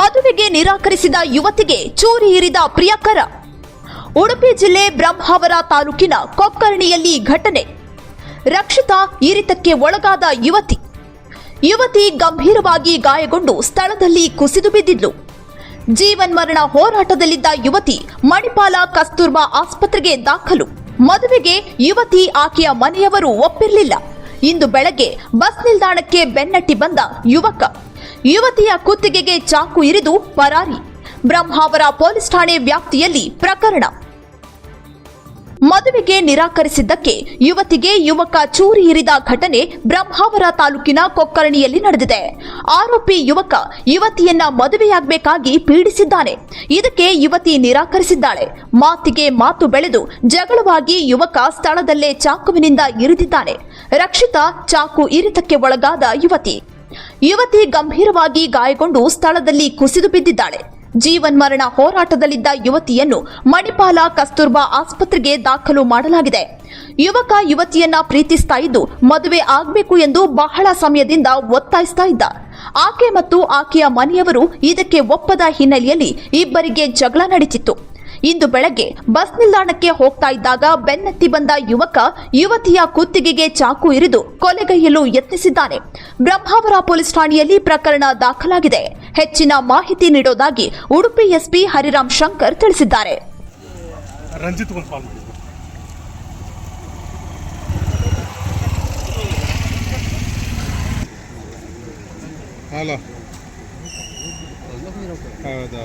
ಮದುವೆಗೆ ನಿರಾಕರಿಸಿದ ಯುವತಿಗೆ ಚೂರಿ ಇರಿದ ಪ್ರಿಯಕರ. ಉಡುಪಿ ಜಿಲ್ಲೆ ಬ್ರಹ್ಮಾವರ ತಾಲೂಕಿನ ಕೊಕ್ಕರ್ಣಿಯಲ್ಲಿ ಘಟನೆ. ರಕ್ಷಿತಾ ಇರಿತಕ್ಕೆ ಒಳಗಾದ ಯುವತಿ. ಯುವತಿ ಗಂಭೀರವಾಗಿ ಗಾಯಗೊಂಡು ಸ್ಥಳದಲ್ಲಿ ಕುಸಿದು ಬಿದ್ದಿದ್ಲು. ಜೀವನ್ಮರಣ ಹೋರಾಟದಲ್ಲಿದ್ದ ಯುವತಿ ಮಣಿಪಾಲ ಕಸ್ತೂರ್ಬಾ ಆಸ್ಪತ್ರೆಗೆ ದಾಖಲು. ಮದುವೆಗೆ ಯುವತಿ ಆಕೆಯ ಮನೆಯವರು ಒಪ್ಪಿರಲಿಲ್ಲ. ಇಂದು ಬೆಳಗ್ಗೆ ಬಸ್ ನಿಲ್ದಾಣಕ್ಕೆ ಬೆನ್ನಟ್ಟಿ ಬಂದ ಯುವಕ. ಯುವತಿಯ ಕುತ್ತಿಗೆಗೆ ಚಾಕು ಇರಿದು ಪರಾರಿ. ಬ್ರಹ್ಮಾವರ ಪೊಲೀಸ್ ಠಾಣೆ ವ್ಯಾಪ್ತಿಯಲ್ಲಿ ಪ್ರಕರಣ. ಮದುವೆಗೆ ನಿರಾಕರಿಸಿದ್ದಕ್ಕೆ ಯುವತಿಗೆ ಯುವಕ ಚೂರಿ ಇರಿದ ಘಟನೆ ಬ್ರಹ್ಮಾವರ ತಾಲೂಕಿನ ಕೊಕ್ಕರಣಿಯಲ್ಲಿ ನಡೆದಿದೆ. ಆರೋಪಿ ಯುವಕ ಯುವತಿಯನ್ನ ಮದುವೆಯಾಗಬೇಕಾಗಿ ಪೀಡಿಸಿದ್ದಾನೆ. ಇದಕ್ಕೆ ಯುವತಿ ನಿರಾಕರಿಸಿದ್ದಾಳೆ. ಮಾತಿಗೆ ಮಾತು ಬೆಳೆದು ಜಗಳವಾಗಿ ಯುವಕ ಸ್ಥಳದಲ್ಲೇ ಚಾಕುವಿನಿಂದ ಇರಿದಿದ್ದಾನೆ. ರಕ್ಷಿತಾ ಚಾಕು ಇರಿತಕ್ಕೆ ಒಳಗಾದ ಯುವತಿ. ಯುವತಿ ಗಂಭೀರವಾಗಿ ಗಾಯಗೊಂಡು ಸ್ಥಳದಲ್ಲಿ ಕುಸಿದು ಬಿದ್ದಿದ್ದಾಳೆ. ಜೀವನ್ಮರಣ ಹೋರಾಟದಲ್ಲಿದ್ದ ಯುವತಿಯನ್ನು ಮಣಿಪಾಲ ಕಸ್ತೂರ್ಬಾ ಆಸ್ಪತ್ರೆಗೆ ದಾಖಲು ಮಾಡಲಾಗಿದೆ. ಯುವಕ ಯುವತಿಯನ್ನ ಪ್ರೀತಿಸ್ತಾ ಇದ್ದು ಮದುವೆ ಆಗಬೇಕು ಎಂದು ಬಹಳ ಸಮಯದಿಂದ ಒತ್ತಾಯಿಸ್ತಾ ಇದ್ದ. ಆಕೆ ಮತ್ತು ಆಕೆಯ ಮನೆಯವರು ಇದಕ್ಕೆ ಒಪ್ಪದ ಹಿನ್ನೆಲೆಯಲ್ಲಿ ಇಬ್ಬರಿಗೆ ಜಗಳ ನಡೀತಿತ್ತು ಇಂದು ಬೆಳಗ್ಗೆ ಬಸ್ ನಿಲ್ದಾಣಕ್ಕೆ ಹೋಗ್ತಾ ಇದ್ದಾಗ ಬೆನ್ನತ್ತಿ ಬಂದ ಯುವಕ ಯುವತಿಯ ಕುತ್ತಿಗೆಗೆ ಚಾಕು ಇರಿದು ಕೊಲೆಗೈಯಲು ಯತ್ನಿಸಿದ್ದಾನೆ. ಬ್ರಹ್ಮಾವರ ಪೊಲೀಸ್ ಠಾಣೆಯಲ್ಲಿ ಪ್ರಕರಣ ದಾಖಲಾಗಿದೆ. ಹೆಚ್ಚಿನ ಮಾಹಿತಿ ನೀಡೋದಾಗಿ ಉಡುಪಿ ಎಸ್ಪಿ ಹರಿರಾಮ್ ಶಂಕರ್ ತಿಳಿಸಿದ್ದಾರೆ. ಹೌದಾ?